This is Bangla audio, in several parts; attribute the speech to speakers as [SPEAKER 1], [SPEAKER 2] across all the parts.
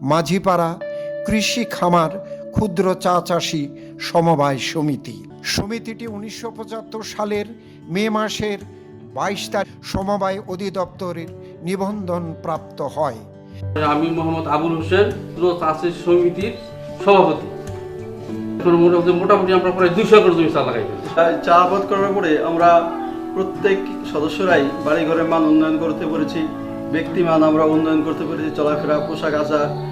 [SPEAKER 1] মাঝিপাড়া কৃষি খামার ক্ষুদ্র চা চাষি সমবায় সমিতি। সমিতিটি উনিশশো পঁচাত্তর সালের মে মাসের বাইশ তারিখ সমবায় অধিদপ্তরের নিবন্ধন প্রাপ্ত হয়।
[SPEAKER 2] আমি মোহাম্মদ আবুল হোসেন ক্ষুদ্র চাষি সমিতির সভাপতি। মোটামুটি আমরা প্রায় দুইশো একর জমি চা লাগাই
[SPEAKER 3] চা- আবাদ করার পরে আমরা প্রত্যেক সদস্যরাই বাড়ি ঘরের মান উন্নয়ন করতে পেরেছি ব্যক্তি মান আমরা উন্নয়ন করতে পেরেছি চলাফেরা পোশাক আশা আহ,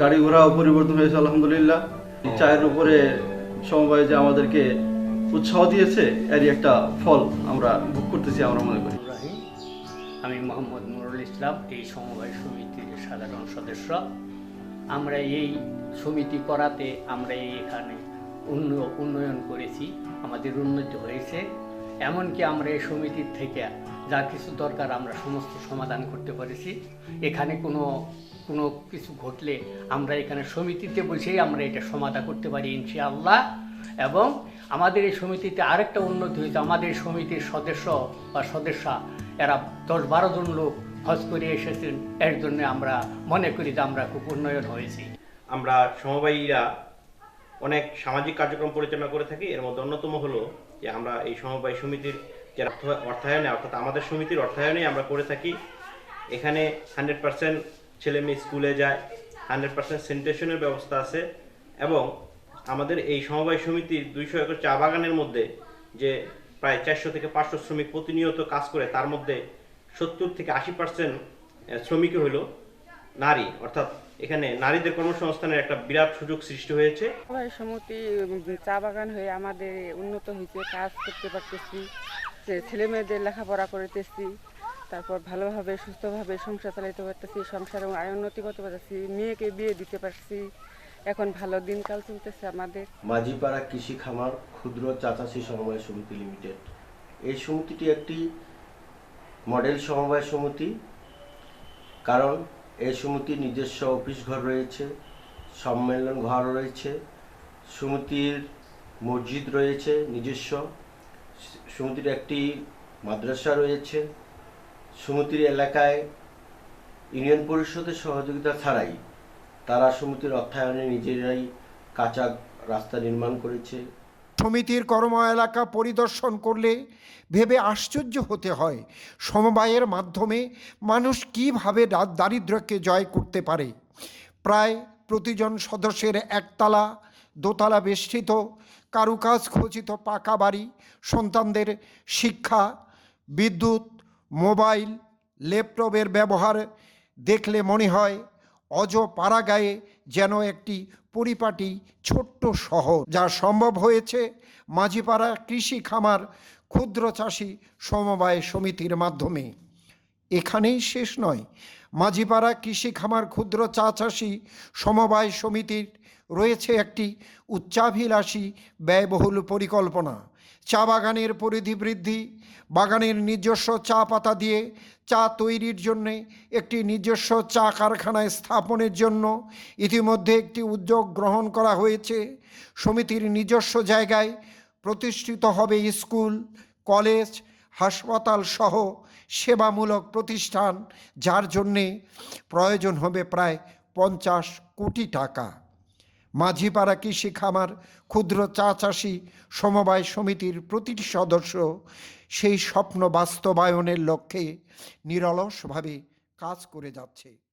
[SPEAKER 3] গাড়ি ঘোড়াও পরিবর্তন হয়েছে আলহামদুলিল্লাহ। চায়ের উপরে সমবায় যে আমাদেরকে উৎসাহ দিয়েছে এরই একটা ফল আমরা ভোগ করতেছি আমরা মনে করি।
[SPEAKER 4] আমি মোহাম্মদ নুরুল ইসলাম এই সমবায় সমিতির সাধারণ সদস্য। আমরা এই সমিতি করাতে আমরা এই এখানে উন্ন- উন্নয়ন করেছি আমাদের উন্নতি হয়েছে। এমনকি আমরা এই সমিতির থেকে যা কিছু দরকার আমরা সমস্ত সমাধান করতে পেরেছি। এখানে কোনো কোনো কিছু ঘটলে আমরা এখানে সমিতিতে বসেই আমরা এটা সমাধান করতে পারি ইনশাআল্লাহ। এবং আমাদের এই সমিতিতে আরেকটা উন্নতি হয়েছে। আমাদের সমিতির সদস্য বা সদস্যা এরা দশ বারো জন লোক হজ করে এসেছেন। এর জন্য আমরা মনে করি যে আমরা খুব উন্নয়ন হয়েছি।
[SPEAKER 5] আমরা সমবায়ীরা অনেক সামাজিক কার্যক্রম পরিচালনা করে থাকি। এর মধ্যে অন্যতম হলো যে আমরা এই সমবায় সমিতির যে অর্থ- অর্থায়নে, অর্থাৎ আমাদের সমিতির অর্থায়নে আমরা করে থাকি। এখানে হান্ড্রেড পার্সেন্ট ছেলে মেয়ে স্কুলে যায় হান্ড্রেড পার্সেন্ট স্যানিটেশনের ব্যবস্থা আছে এবং আমাদের এই সমবায় সমিতির দুইশো একর চা বাগানের মধ্যে যে প্রায় চারশো থেকে পাঁচশো শ্রমিক প্রতিনিয়ত কাজ করে, তার মধ্যে সত্তর থেকে আশি পার্সেন্ট শ্রমিক হলো নারী। অর্থাৎ এখানে নারীদের কর্মসংস্থানের একটা বিরাট সুযোগ সৃষ্টি হয়েছে।
[SPEAKER 6] সবাই সমিতি চা বাগান হয়ে আমাদের উন্নত হয়েছে কাজ করতে পারতেছি ছেলে মেয়েদের লেখাপড়া করতেছি। তারপর ভালোভাবে, সুস্থভাবে সংসার চালাতে পারতেছি, সংসার এবং আয় উন্নতি করতে পারতেছি, মেয়েকে বিয়ে দিতে পারছি। এখন ভালো দিনকাল চলতেছে আমাদের।
[SPEAKER 7] মাঝিপাড়া কৃষি খামার ক্ষুদ্র চাচাষী সমবায় সমিতি লিমিটেড। এই সমিতিটি একটি মডেল সমবায় সমিতি, কারণ এই সমিতির নিজস্ব অফিস ঘর রয়েছে, সম্মেলন ঘর রয়েছে, সমিতির মসজিদ রয়েছে নিজস্ব সমিতির একটি মাদ্রাসা রয়েছে সমিতির এলাকায় ইউনিয়ন পরিষদের সহযোগিতা ছাড়াই তারা সমিতির অর্থায়নে নিজেরাই কাঁচা রাস্তা নির্মাণ করেছে।
[SPEAKER 1] সমিতির কর্ম এলাকা পরিদর্শন করলে ভেবে আশ্চর্য হতে হয় সমবায়ের মাধ্যমে মানুষ কীভাবে দারিদ্র্যকে জয় করতে পারে। প্রায় প্রতিজন সদস্যের একতলা, দোতলা বেষ্টিত, কারুকাজ খচিত পাকা বাড়ি, সন্তানদের শিক্ষা, বিদ্যুৎ মোবাইল, ল্যাপটপের ব্যবহার দেখলে মনে হয় অজ পাড়া পাড়াগায়ে যেন একটি পরিপাটি ছোট্ট শহর। যা সম্ভব হয়েছে মাঝিপাড়া কৃষি খামার ক্ষুদ্র চাষি সমবায় সমিতির মাধ্যমে। এখানেই শেষ নয়। মাঝিপাড়া কৃষি খামার ক্ষুদ্র চা চাষি সমবায় সমিতির রয়েছে একটি উচ্চাভিলাষী ব্যয়বহুল পরিকল্পনা। চা বাগানের পরিধি বৃদ্ধি, বাগানের নিজস্ব চা পাতা দিয়ে চা তৈরির জন্যে, একটি নিজস্ব চা কারখানায় স্থাপনের জন্য ইতিমধ্যে একটি উদ্যোগ গ্রহণ করা হয়েছে। সমিতির নিজস্ব জায়গায় প্রতিষ্ঠিত হবে স্কুল, কলেজ, হাসপাতাল সহ সেবামূলক প্রতিষ্ঠান, যার জন্যে প্রয়োজন হবে প্রায় পঞ্চাশ কোটি টাকা। মাঝিপাড়া কৃষি খামার ক্ষুদ্র চা চাষি সমবায় সমিতির প্রতিটি সদস্য সেই স্বপ্ন বাস্তবায়নের লক্ষ্যে নিরলসভাবে কাজ করে যাচ্ছে।